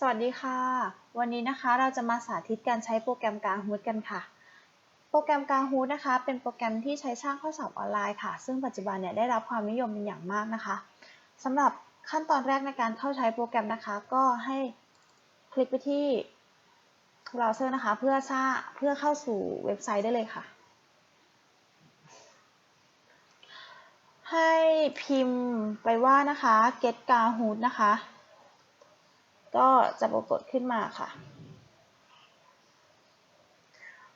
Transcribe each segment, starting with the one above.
สวัสดีค่ะ วันนี้นะคะเราจะมาสาธิตการใช้โปรแกรมกางฮูดกันค่ะ โปรแกรมกางฮูดนะคะ เป็นโปรแกรมที่ใช้สร้างข้อสอบออนไลน์ค่ะ ซึ่งปัจจุบันเนี่ยได้รับความนิยมเป็นอย่างมากนะคะสำหรับขั้นตอนแรกในการเข้าใช้โปรแกรมนะคะ ก็ให้คลิกไปที่เบราว์เซอร์นะคะ เพื่อสร้างเพื่อเข้าสู่เว็บไซต์ได้เลยค่ะ ให้พิมพ์ไปว่านะคะ get kahoot นะคะ ก็จะปรากฏขึ้นมาค่ะ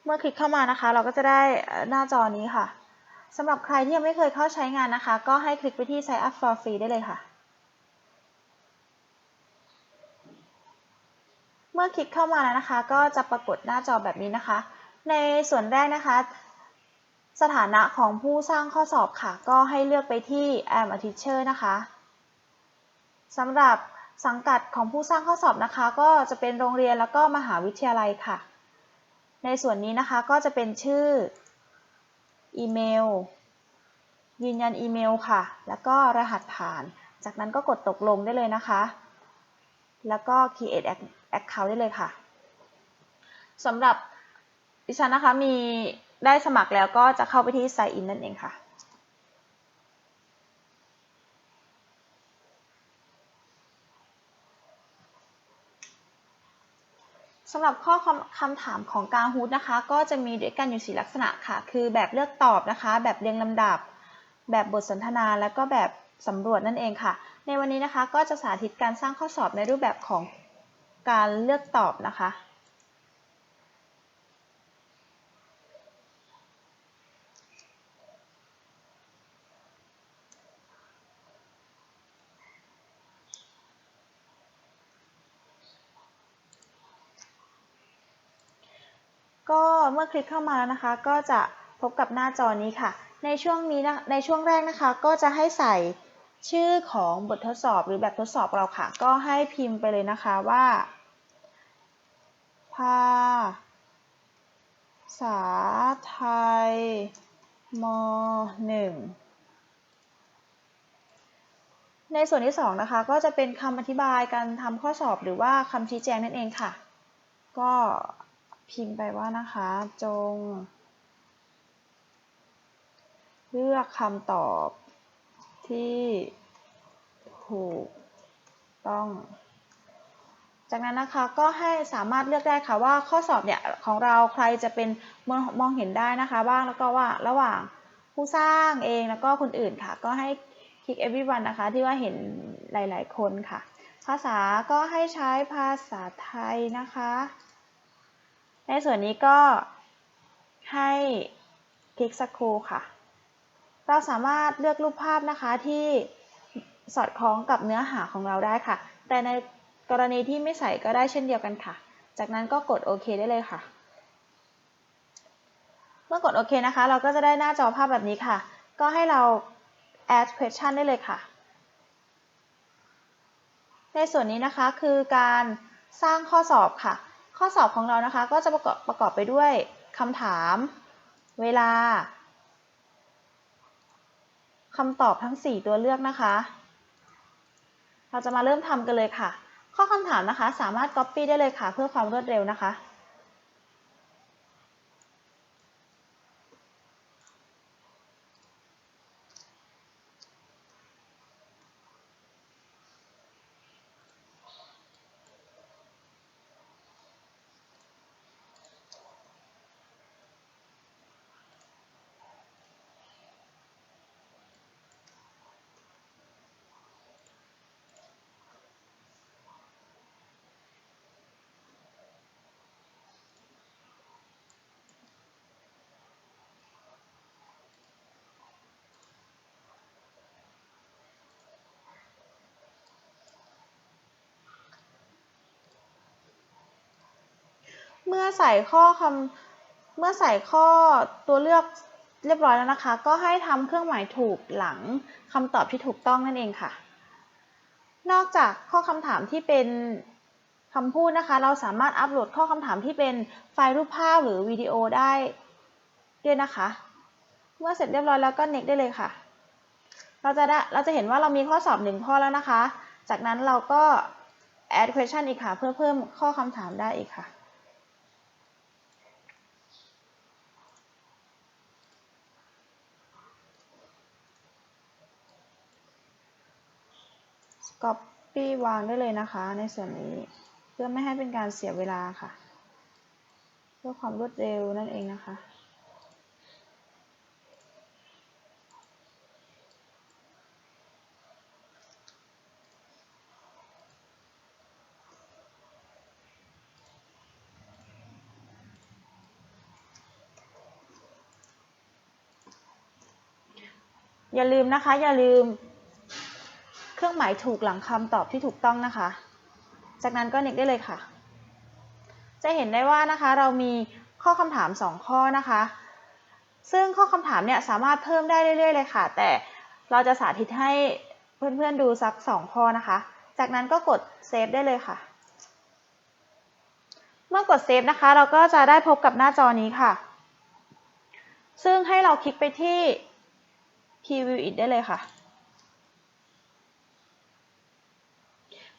เมื่อคลิกเข้ามานะคะ เราก็จะได้หน้าจอนี้ค่ะสำหรับใครที่ยังไม่เคยเข้าใช้งานนะคะ ก็ให้คลิกไปที่ sign up for free ได้เลยค่ะ เมื่อคลิกเข้ามาแล้วนะคะ ก็จะปรากฏหน้าจอแบบนี้นะคะ ในส่วนแรกนะคะ สถานะของผู้สร้างข้อสอบค่ะ ก็ให้เลือกไปที่ am a teacher นะคะสำหรับ สังกัดของผู้สร้างข้อสอบนะคะ ก็จะเป็นโรงเรียนแล้วก็มหาวิทยาลัยค่ะ ในส่วนนี้นะคะก็จะเป็นชื่อ อีเมล ยืนยันอีเมลค่ะ แล้วก็รหัสผ่าน จากนั้นก็กดตกลงได้เลยนะคะ แล้วก็ create account ได้เลยค่ะสำหรับดิฉันนะคะมีได้สมัครแล้วก็จะเข้าไปที่ sign in นั่นเองค่ะ สำหรับข้อคำถามของการฮูดนะคะ ก็จะมีด้วยกันอยู่ 4 ลักษณะค่ะ คือแบบเลือกตอบนะคะ แบบเรียงลำดับ แบบบทสนทนา และก็แบบสำรวจนั่นเองค่ะ ในวันนี้นะคะก็จะสาธิตการสร้างข้อสอบในรูปแบบของการเลือกตอบนะคะ ก็เมื่อคลิกเข้ามาแล้วนะคะ ก็จะพบกับหน้าจอนี้ค่ะ ในช่วงนี้นะในช่วงแรกนะคะ ก็จะให้ใส่ชื่อของบททดสอบหรือแบบทดสอบเราค่ะ ก็ให้พิมพ์ไปเลยนะคะว่าภาษาไทยม .1 ในส่วนที่ 2 นะคะ ก็จะเป็นคำอธิบายการทำข้อสอบหรือว่าคำชี้แจงนั่นเองค่ะ ก็ พิมพ์ไปว่านะคะ จง เลือกคำตอบที่ถูกต้อง จากนั้นนะคะก็ให้สามารถเลือกได้ค่ะว่าข้อสอบเนี่ยของเราใครจะเป็นมองมองเห็นได้นะคะบ้างแล้วก็ว่าระหว่างผู้สร้างเองแล้วก็คนอื่นค่ะ ก็ให้คลิก everyone นะคะ ที่ว่าเห็นหลาย ๆ คนค่ะ ภาษาก็ให้ใช้ภาษาไทยนะคะ ในส่วนนี้ก็ให้คลิกสักครู่ค่ะ เราสามารถเลือกรูปภาพนะคะที่สอดคล้องกับเนื้อหาของเราได้ค่ะ แต่ในกรณีที่ไม่ใส่ก็ได้เช่นเดียวกันค่ะ จากนั้นก็กดโอเคได้เลยค่ะ เมื่อกดโอเคนะคะ เราก็จะได้หน้าจอภาพแบบนี้ค่ะ ก็ให้เรา add question ได้เลยค่ะ ในส่วนนี้นะคะคือการสร้างข้อสอบค่ะ ข้อสอบของเรานะคะก็จะประกอบประกอบไปด้วยคำถาม เวลาคำตอบทั้ง 4 ตัวเลือกนะคะ เราจะมาเริ่มทำกันเลยค่ะ ข้อคำถามนะคะ สามารถ Copy ได้เลยค่ะ เพื่อความรวดเร็วนะคะ เมื่อใส่ข้อคำเมื่อใส่ข้อตัวเลือกเรียบร้อยแล้วนะคะ ก็ให้ทำเครื่องหมายถูกหลังคำตอบที่ถูกต้องนั่นเองค่ะ นอกจากข้อคำถามที่เป็นคำพูดนะคะ เราสามารถอัปโหลดข้อคำถามที่เป็นไฟล์รูปภาพหรือวิดีโอได้ด้วยนะคะ เมื่อเสร็จเรียบร้อยแล้วก็ next ได้เลยค่ะ เราจะได้เราจะเห็นว่าเรามีข้อสอบหนึ่งข้อแล้วนะคะ จากนั้นเราก็ add question อีกค่ะ เพื่อเพิ่มข้อคำถามได้อีกค่ะ copy วางได้เลยนะคะ ในส่วนนี้ เพื่อไม่ให้เป็นการเสียเวลาค่ะ เพื่อความรวดเร็วนั่นเองนะคะอย่าลืมนะคะ อย่าลืม รื่องหมายถูกหลังคำตอบที่ถูกต้องนะคะ จากนั้นก็เน็กได้เลยค่ะ จะเห็นได้ว่านะคะเรามีข้อคำถาม 2 ข้อนะคะ ซึ่งข้อคำถามเนี่ยสามารถเพิ่มได้เรื่อยๆเลยค่ะ แต่เราจะสาธิตให้เพื่อนๆดูสัก 2 ข้อนะคะ จากนั้นก็กดเซฟได้เลยค่ะ เมื่อกดเซฟนะคะ เราก็จะได้พบกับหน้าจอนี้ค่ะ ซึ่งให้เราคลิกไปที่ Preview It ได้เลยค่ะ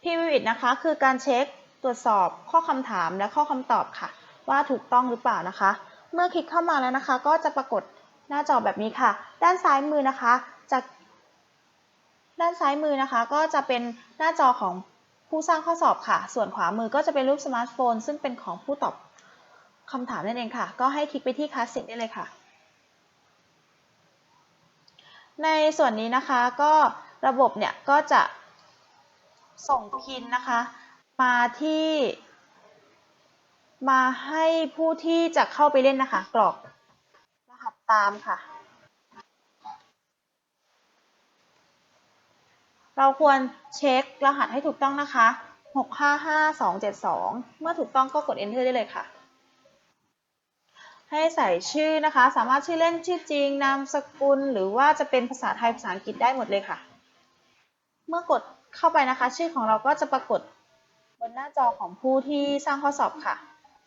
Preview It นะคะ คือการเช็คตรวจสอบข้อคำถามและข้อคำตอบค่ะ ว่าถูกต้องหรือเปล่านะคะ เมื่อคลิกเข้ามาแล้วนะคะ ก็จะปรากฏหน้าจอแบบนี้ค่ะ ด้านซ้ายมือนะคะจะด้านซ้ายมือนะคะ ก็จะเป็นหน้าจอของผู้สร้างข้อสอบค่ะ ส่วนขวามือก็จะเป็นรูปสมาร์ทโฟน ซึ่งเป็นของผู้ตอบคำถามนั่นเองค่ะ ก็ให้คลิกไปที่คลาสสิกได้เลยค่ะ ในส่วนนี้นะคะก็ระบบเนี่ยก็จะ ส่งพินนะคะ มาที่ มาให้ผู้ที่จะเข้าไปเล่นนะคะ กรอกรหัสตามค่ะ เราควรเช็ครหัสให้ถูกต้องนะคะ 655272 เมื่อถูกต้องก็กด enter ได้เลยค่ะให้ใส่ชื่อนะคะ สามารถชื่อเล่นชื่อจริง นามสกุล หรือว่าจะเป็นภาษาไทย ภาษาอังกฤษได้หมดเลยค่ะ เมื่อกด เข้าไปนะคะ ชื่อของเราก็จะปรากฏบนหน้าจอของผู้ที่สร้างข้อสอบค่ะ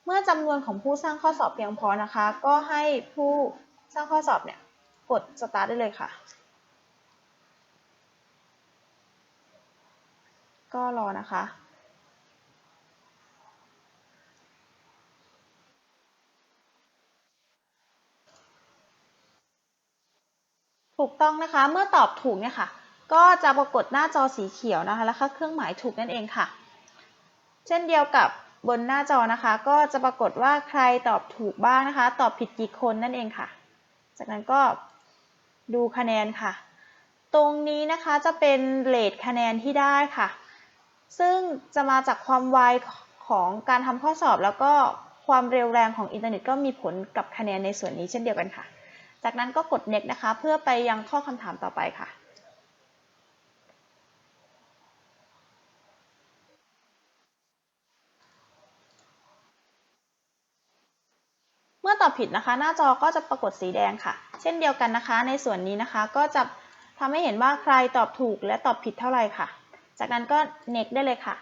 เมื่อจำนวนของผู้สร้างข้อสอบเพียงพอนะคะ ก็ให้ผู้สร้างข้อสอบเนี่ยกด start ได้เลยค่ะ ก็รอนะคะถูกต้องนะคะ เมื่อตอบถูกเนี่ยค่ะ ก็จะปรากฏหน้าจอสีเขียวนะคะ แล้วก็เครื่องหมายถูกนั่นเองค่ะ เช่นเดียวกับบนหน้าจอนะคะ ก็จะปรากฏว่าใครตอบถูกบ้างนะคะ ตอบผิดกี่คนนั่นเองค่ะ จากนั้นก็ดูคะแนนค่ะ ตรงนี้นะคะจะเป็นเรทคะแนนที่ได้ค่ะ ซึ่งจะมาจากความไวของการทำข้อสอบแล้วก็ความเร็วแรงของอินเทอร์เน็ตก็มีผลกับคะแนนในส่วนนี้เช่นเดียวกันค่ะ จากนั้นก็กด next นะคะ เพื่อไปยังข้อคำถามต่อไปค่ะ เมื่อ ตอบผิดนะคะ หน้าจอก็จะปรากฏสีแดงค่ะ เช่นเดียวกันนะคะ ในส่วนนี้นะคะก็จะทำให้เห็นว่าใครตอบถูกและตอบผิดเท่าไหร่ค่ะ จากนั้นก็ next ได้เลยค่ะ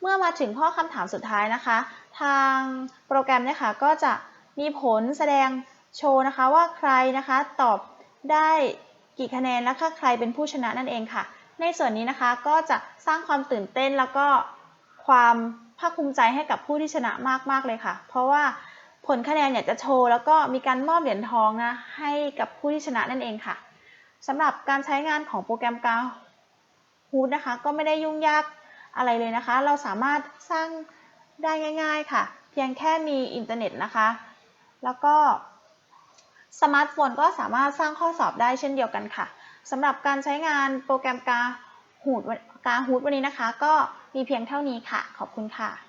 เมื่อมาถึงข้อคำถามสุดท้ายนะคะ ทางโปรแกรมเนี่ยค่ะก็จะมีผลแสดงโชว์นะคะว่าใครนะคะตอบได้กี่คะแนนและค่ใครเป็นผู้ชนะนั่นเองค่ะ ในส่วนนี้นะคะก็จะสร้างความตื่นเต้นแล้วก็ความภาคภูมิใจให้กับผู้ที่ชนะมากๆเลยค่ะ เพราะว่า ผลคะแนนเนี่ยจะโชว์แล้วก็มีการมอบเหรียญทองนะให้กับผู้ที่ชนะนั่นเองค่ะสำหรับการใช้งานของโปรแกรมกาฮูดนะคะ ก็ไม่ได้ยุ่งยากอะไรเลยนะคะ เราสามารถสร้างได้ง่ายๆค่ะ เพียงแค่มีอินเทอร์เน็ตนะคะ แล้วก็สมาร์ทโฟนก็สามารถสร้างข้อสอบได้เช่นเดียวกันค่ะสำหรับการใช้งานโปรแกรมกาฮูดกาฮูดวันนี้นะคะ ก็มีเพียงเท่านี้ค่ะ ขอบคุณค่ะ